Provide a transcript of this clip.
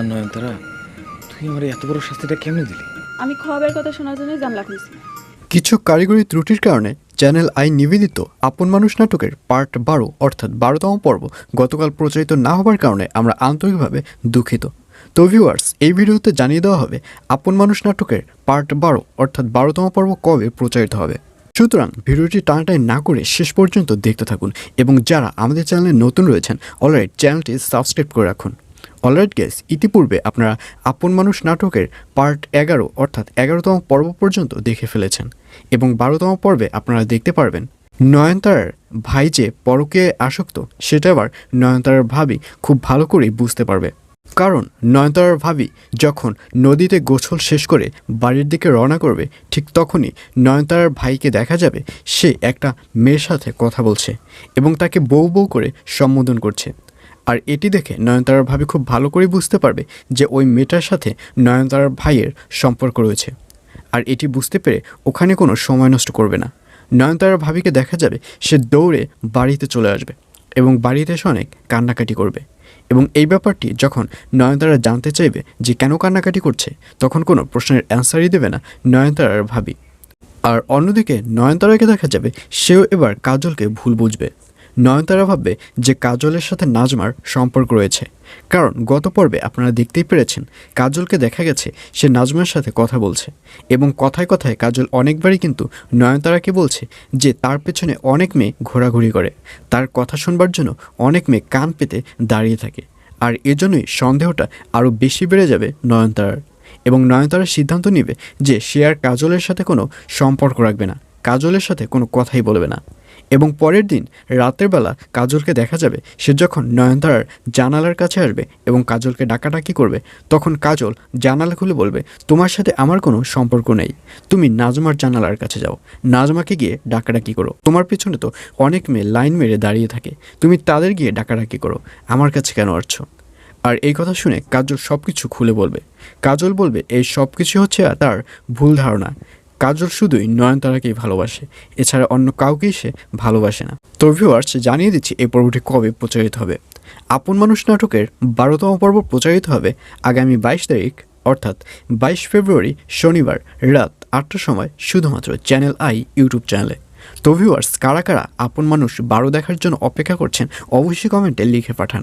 আর নয়নতারা তুই আমার এত বড় শাস্তিটা কেমনে দিলি? আমি খবের কথা শোনার জন্যই জানলা খুঁজছি কিছু কারিগরি ত্রুটির কারণে চ্যানেল আই নিবেদিত আপন মানুষ নাটকের পার্ট বারো অর্থাৎ বারোতম পর্ব গতকাল প্রচারিত না হবার কারণে আমরা আন্তরিকভাবে দুঃখিত। তো ভিউয়ার্স এই ভিডিওতে জানিয়ে দেওয়া হবে আপন মানুষ নাটকের পার্ট বারো অর্থাৎ বারোতম পর্ব কবে প্রচারিত হবে। সুতরাং ভিডিওটি টানাটাই না করে শেষ পর্যন্ত দেখতে থাকুন এবং যারা আমাদের চ্যানেলে নতুন রয়েছেন অলরেডি চ্যানেলটি সাবস্ক্রাইব করে রাখুন। অলরাইট গেস ইতিপূর্বে আপনারা আপন মানুষ নাটকের পার্ট এগারো, অর্থাৎ এগারোতম পর্ব পর্যন্ত দেখে ফেলেছেন এবং বারোতম পর্বে আপনারা দেখতে পারবেন। নয়নতারার ভাই যে পরকে আসক্ত, সেটা আবার নয়নতারার ভাবি খুব ভালো করেই বুঝতে পারবে। কারণ নয়নতারার ভাবি যখন নদীতে গোছল শেষ করে বাড়ির দিকে রওনা করবে, ঠিক তখনই নয়নতারার ভাইকে দেখা যাবে, সে একটা মেয়ের সাথে কথা বলছে এবং তাকে বউ বউ করে সম্বোধন করছে। আর এটি দেখে নয়নতারার ভাবি খুব ভালো করে বুঝতে পারবে যে ওই মেয়েটার সাথে নয়নতারার ভাইয়ের সম্পর্ক রয়েছে। আর এটি বুঝতে পেরে ওখানে কোনো সময় নষ্ট করবে না। নয়নতারার ভাবিকে দেখা যাবে সে দৌড়ে বাড়িতে চলে আসবে এবং বাড়িতে এসে অনেক কান্নাকাটি করবে। এবং এই ব্যাপারটি যখন নয়নতারা জানতে চাইবে যে কেন কান্নাকাটি করছে, তখন কোনো প্রশ্নের অ্যান্সারই দেবে না নয়নতারার ভাবি। আর অন্যদিকে নয়নতারাকে দেখা যাবে সেও এবার কাজলকে ভুল বুঝবে। নয়নতারা ভাববে যে কাজলের সাথে নাজমার সম্পর্ক রয়েছে। কারণ গত পর্বে আপনারা দেখতেই পেরেছেন, কাজলকে দেখা গেছে সে নাজমার সাথে কথা বলছে এবং কথায় কথায় কাজল অনেকবারই কিন্তু নয়নতারাকে বলছে যে তার পেছনে অনেক মেয়ে ঘোরাঘুরি করে। তার কথা শুনবার জন্য অনেক মেয়ে কান পেতে দাঁড়িয়ে থাকে। আর এজন্যই সন্দেহটা আরও বেশি বেড়ে যাবে নয়নতারার। এবং নয়নতারা সিদ্ধান্ত নেবে যে সে আর কাজলের সাথে কোনো সম্পর্ক রাখবে না। কাজলের সাথে কোনো কথাই বলবে না। এবং পরের দিন রাতের বেলা কাজলকে দেখা যাবে, সে যখন নয়নতারার জানালার কাছে আসবে এবং কাজলকে ডাকাডাকি করবে, তখন কাজল জানালা খুলে বলবে, তোমার সাথে আমার কোনো সম্পর্ক নেই। তুমি নাজমার জানালার কাছে যাও। নাজমাকে গিয়ে ডাকাডাকি করো। তোমার পিছনে তো অনেক মেয়ে লাইন মেরে দাঁড়িয়ে থাকে। তুমি তাদের গিয়ে ডাকাডাকি করো। আমার কাছে কেন আসছো? আর এই কথা শুনে কাজল সব কিছু খুলে বলবে। কাজল বলবে, এই সব কিছু হচ্ছে তার ভুল ধারণা। কাজল শুধুই নয়নতারাকেই ভালোবাসে, এছাড়া অন্য কাউকেই সে ভালোবাসে না। তো ভিউয়ার্স জানিয়ে দিচ্ছি এই পর্বটি কবে প্রচারিত হবে? আপন মানুষ নাটকের বারোতম পর্ব প্রচারিত হবে আগামী বাইশ তারিখ, অর্থাৎ বাইশ ফেব্রুয়ারি, শনিবার রাত আটটার সময় শুধুমাত্র চ্যানেল আই ইউটিউব চ্যানেলে। তো ভিউয়ার্স কারা কারা আপন মানুষ বারো দেখার জন্য অপেক্ষা করছেন, অবশ্যই কমেন্টে লিখে পাঠান।